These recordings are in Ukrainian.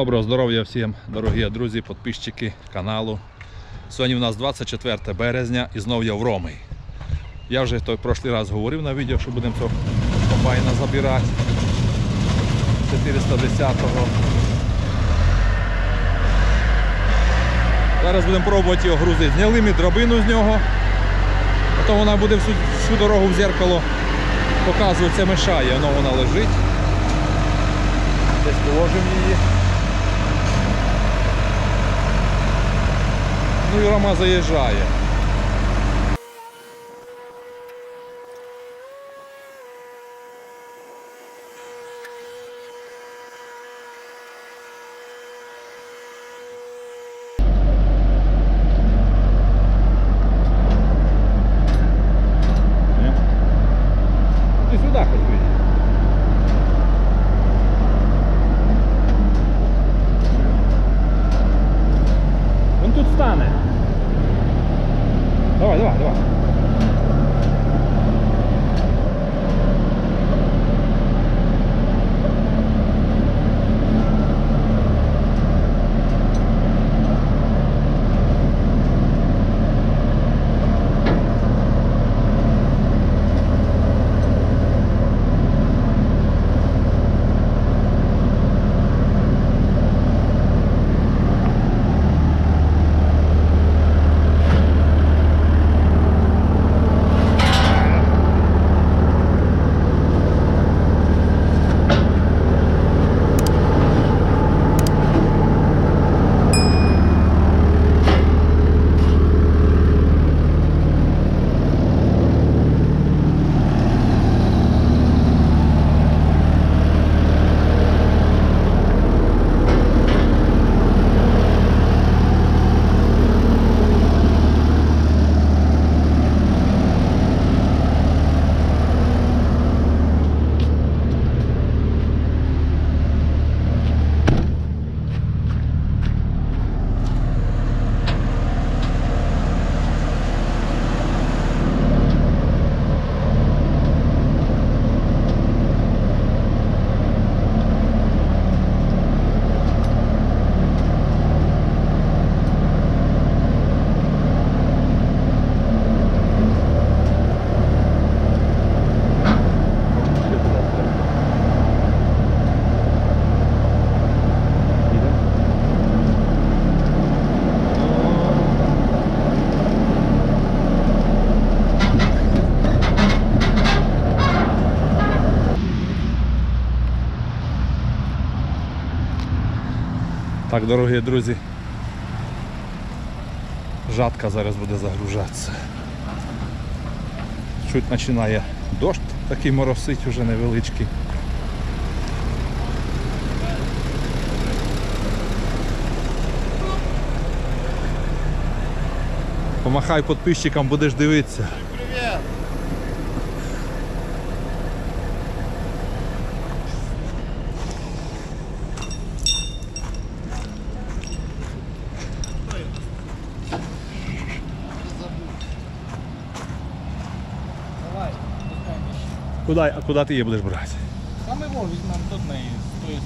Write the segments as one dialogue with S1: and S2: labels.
S1: Доброго здоров'я всім, дорогі друзі, підписчики каналу. Сьогодні у нас 24 березня і знов я в Роми. Я вже той прошлий раз говорив на відео, що будемо цього комбайна забирати. 410-го. Зараз будемо пробувати його грузити. Зняли ми драбину з нього, а то вона буде всю, всю дорогу в зеркало показувати, це мешає, воно вона лежить. Десь положимо її. Ну і Рома заїжджає. Так, дорогі друзі. Жатка зараз буде загружатися. Чуть починає дощ такий моросить уже невеличкий. Помахай підписчикам, будеш дивитися. Куди, а куди ти її будеш брати?
S2: Саме його візьмемо тут на тої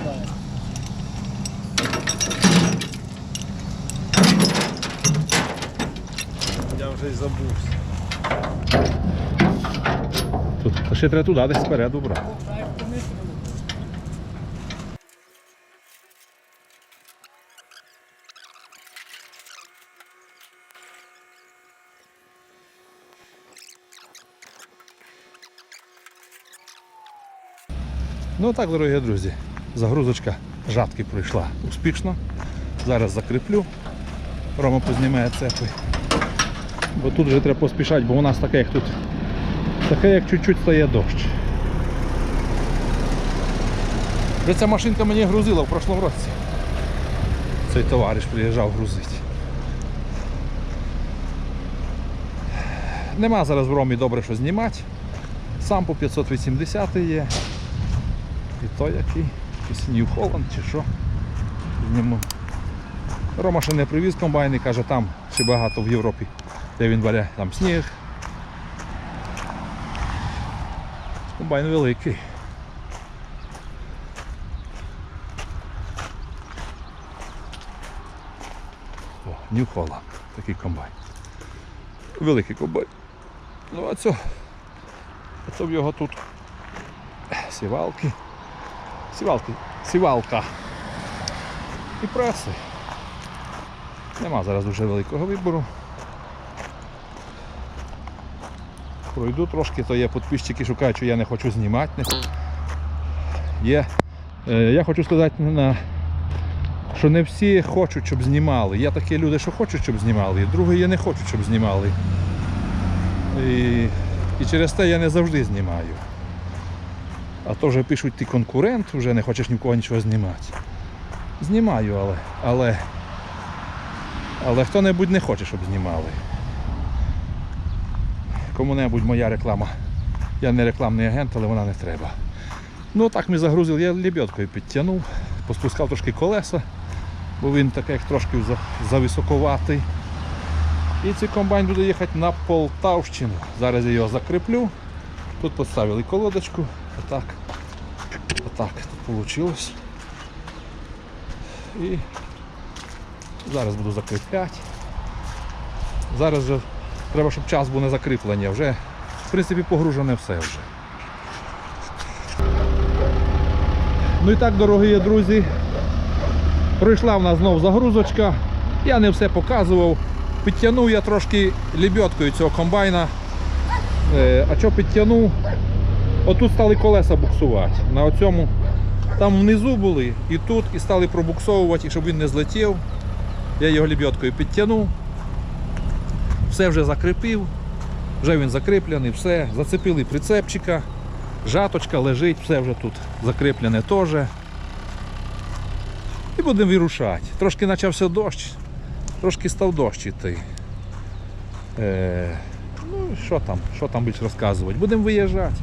S2: сторони.
S1: Я вже й забувся. Тут ще треба туди десь спереду брати. Ну так, дорогі друзі, загрузочка жатки пройшла успішно. Зараз закріплю. Рома познімає цепи. Бо тут вже треба поспішати, бо у нас таке, як тут, таке, як чуть-чуть стає дощ. Вже ця машинка мені грузила в прошлому році. Цей товариш приїжджав грузити. Нема зараз в Ромі добре що знімати. Сам по 580 є. І то який, якийсь Нью Холланд чи що. З. Рома ще не привіз комбайн і каже, там ще багато в Європі, де він бере там сніг. Комбайн великий. О, Нью Холланд, такий комбайн. Великий комбайн. Ну а це, а це в його тут сівалки. Сівалки. Сівалка. І преси. Нема зараз дуже великого вибору. Пройду трошки, то є підписчики шукають, що я не хочу знімати. Є. Е, я хочу сказати, що не всі хочуть, щоб знімали. Є такі люди, що хочуть, щоб знімали, другі я не хочу, щоб знімали. І, і через те я не завжди знімаю. А то вже пишуть, ти конкурент, вже не хочеш нікого нічого знімати. Знімаю, але, але, але хто-небудь не хоче, щоб знімали. Кому-небудь моя реклама. Я не рекламний агент, але вона не треба. Ну так ми загрузили, я лебедкою підтягнув, поспускав трошки колеса, бо він такий трошки за- зависоковатий. І цей комбайн буде їхати на Полтавщину. Зараз я його закріплю. Тут поставили колодочку. Отак. Отак тут вийшло. І зараз буду закріпляти. Зараз же треба, щоб час був на закріплення. Вже, в принципі, погружене все вже. Ну і так, дорогі друзі, пройшла в нас знов загрузочка. Я не все показував. Підтягнув я трошки лебедкою цього комбайна. Е, А що підтягнув? Отут стали колеса буксувати. На оцьому там внизу були і тут, і стали пробуксовувати, і щоб він не злетів. Я його лебедкою підтягнув. Все вже закріпив. Вже він закріплений, все. Зацепили прицепчика. Жаточка лежить, все вже тут закріплене теж. І будемо вирушати. Трошки почався дощ, трошки став дощ іти. Е, ну, що там, що там більше розказувати? Будемо виїжджати.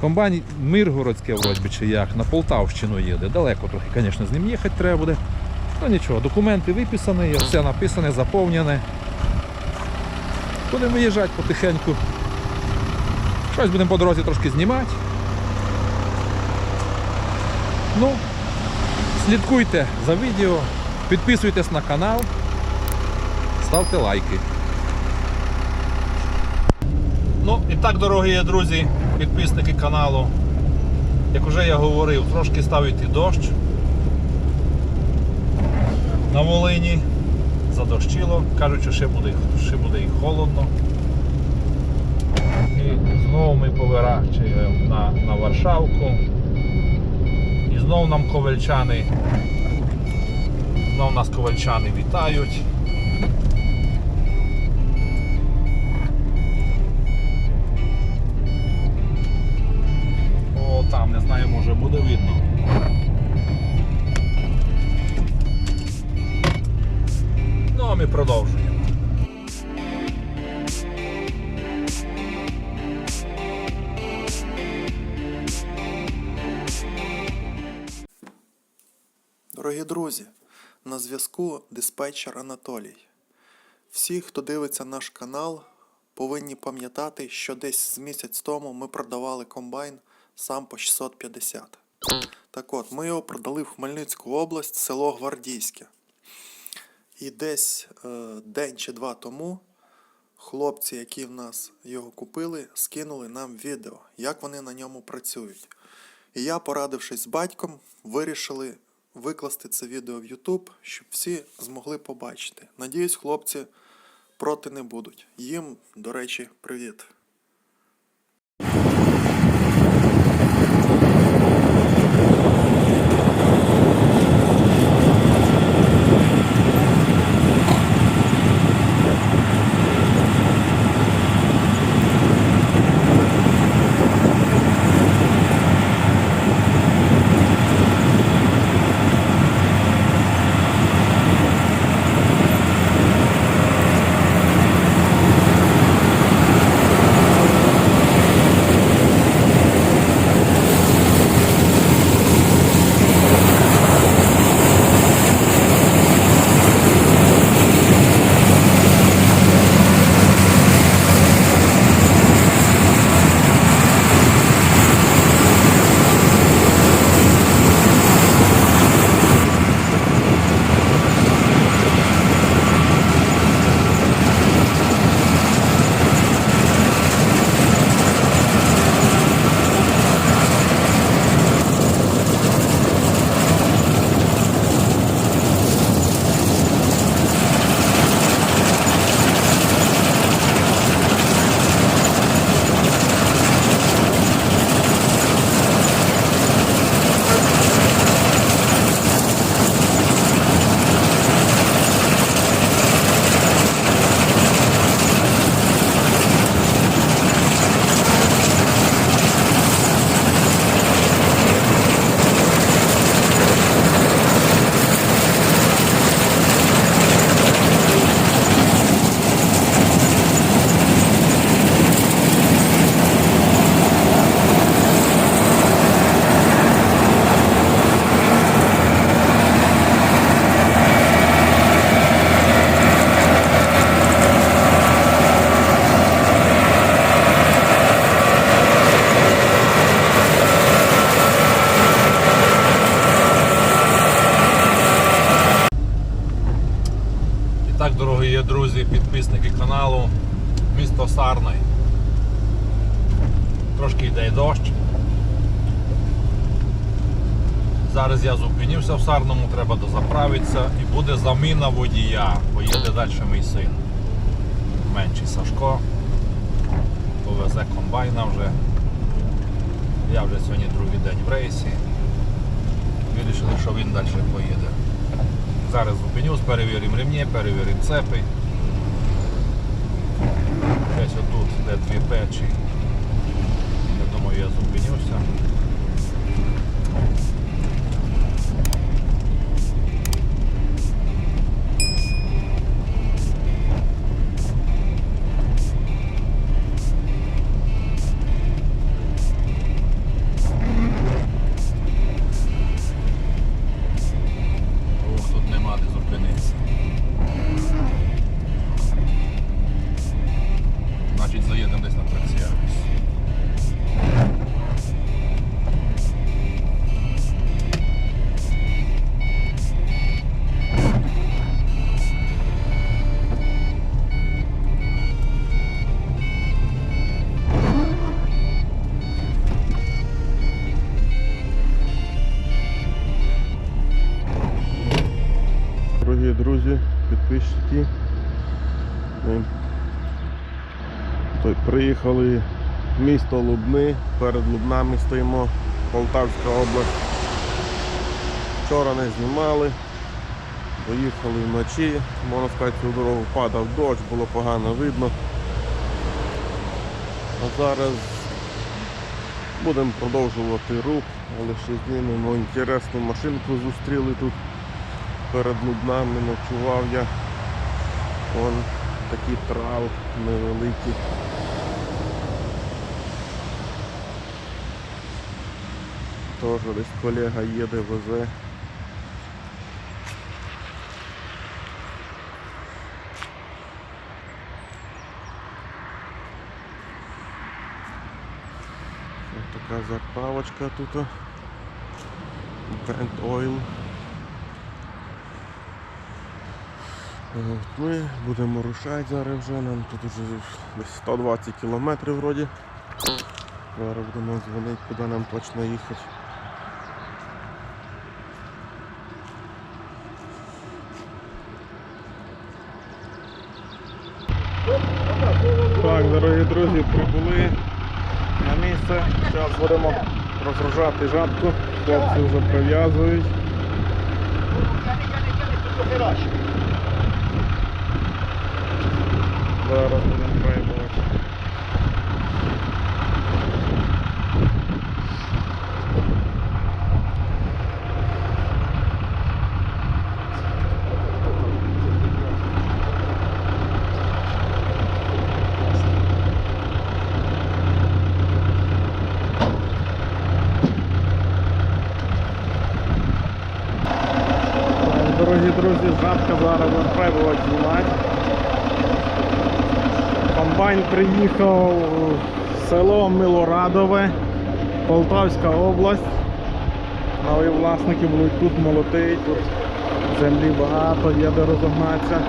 S1: Комбайн Миргородське, вроді чи як, на Полтавщину їде. Далеко трохи, звісно, з ним їхати треба буде. Ну нічого, документи виписані, все написане, заповнене. Будемо виїжджати потихеньку. Щось будемо по дорозі трошки знімати. Ну, слідкуйте за відео, підписуйтесь на канал, ставте лайки. Ну і так, дорогі друзі, підписники каналу. Як вже я говорив, трошки став йти дощ. На Волині задощило, кажуть, що ще буде, ще буде і холодно. І знову ми поворачуємо на, на Варшавку. І знову нам ковальчани. Знову нас ковальчани вітають.
S3: Диспетчер Анатолій. Всі, хто дивиться наш канал, повинні пам'ятати, що десь з місяць тому ми продавали комбайн сам по 650. Так от, ми його продали в Хмельницьку область, село Гвардійське. І десь е, день чи два тому хлопці, які в нас його купили, скинули нам відео, як вони на ньому працюють. І я, порадившись з батьком, вирішили викласти це відео в YouTube, щоб всі змогли побачити. Надіюсь, хлопці проти не будуть. Їм, до речі, привіт.
S1: Я в Сарному, треба дозаправитися і буде заміна водія. Поїде далі мій син. Менший Сашко. Повезе комбайна вже. Я вже сьогодні другий день в рейсі. Вирішили, що він далі поїде. Зараз зупинюсь, перевіримо ремні, перевіримо цепи. Десь отут, де дві печі. Я думаю, я зупинюся. Нема
S4: приїхали в місто Лубни, перед Лубнами стоїмо, Полтавська область. Вчора не знімали, поїхали вночі, можна сказати, цю дорогу падав дощ, було погано видно. А зараз будемо продовжувати рух, але ще знімемо інтересну машинку зустріли тут перед Лубнами ночував я. Вон такий трал невеликий. Теж десь колега їде, везе. Ось така заправочка тут. Brent Oil. От Ми будемо рушати зараз вже, нам тут вже десь 120 кілометрів вроді. Зараз будемо дзвонити, куди нам точно їхати. Так, дорогі друзі, прибули на місце. Зараз будемо розгружати жатку. Хлопці вже прив'язують. Зараз будемо пробувати. Так, Дорогі друзі, жатка зараз пробувати знімати. Комбайн приїхав в село Милорадове, Полтавська область. Але власники будуть тут молотити, тут землі багато, є де розогнатися.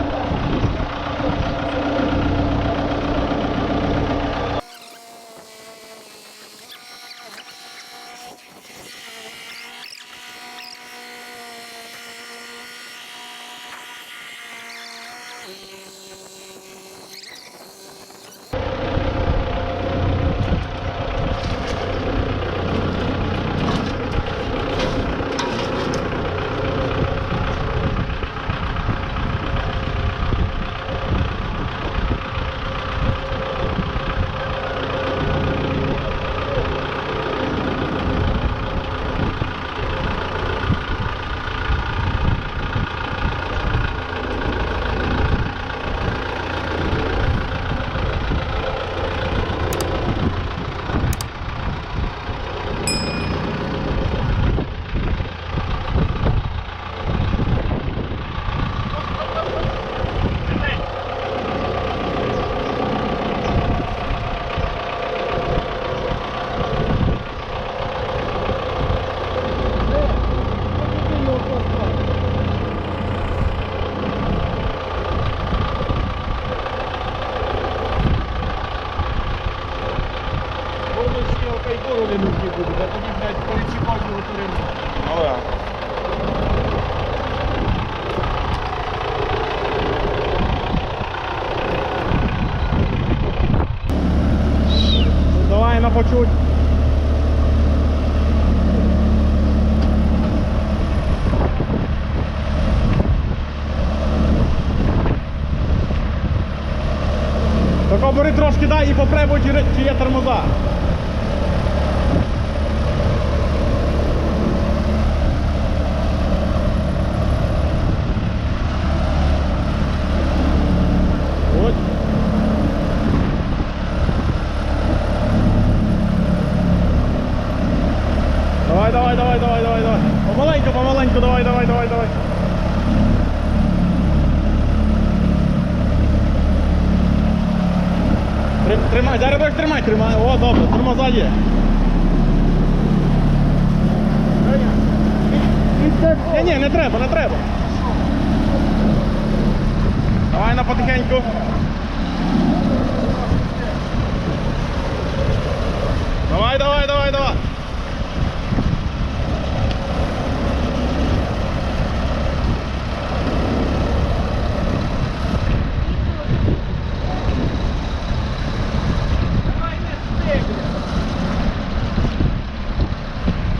S2: Thank you.
S4: Ну да.
S2: Давай на почуть. Так бери трошки дай і попробуй, чи є тормоза. От. Давай, давай, давай, давай, давай, давай. Помаленьку, помаленьку, давай, давай, давай, давай. Трим- Тримай, зараз будеш тримай, тримай. О, добре, тормоза є. Ні, ні, не треба, не треба. Давай на потихеньку. Давай, давай, давай, давай.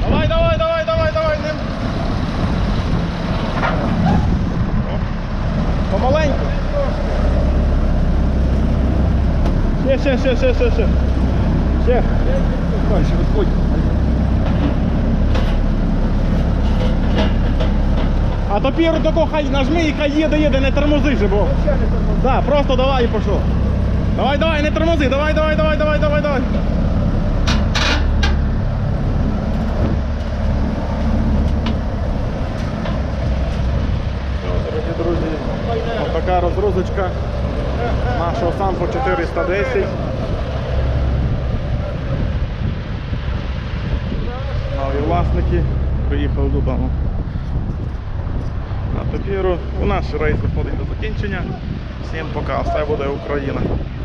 S2: Давай, давай, давай, давай, давай. Не... О, Помаленьку. Ще, ще, ще, ще. Ще. Дальше, відходь. А тепер тако хай нажми і хай їде, їде, не тормози же, бо. Да, просто давай і пішов. Давай, давай, не тормози, давай, давай, давай, давай, давай, давай. Друзі, така розгрузочка нашого Сампо 410. Власники приїхали додому. На тепер у нас рейс виходить до закінчення. Всім пока, все буде Україна.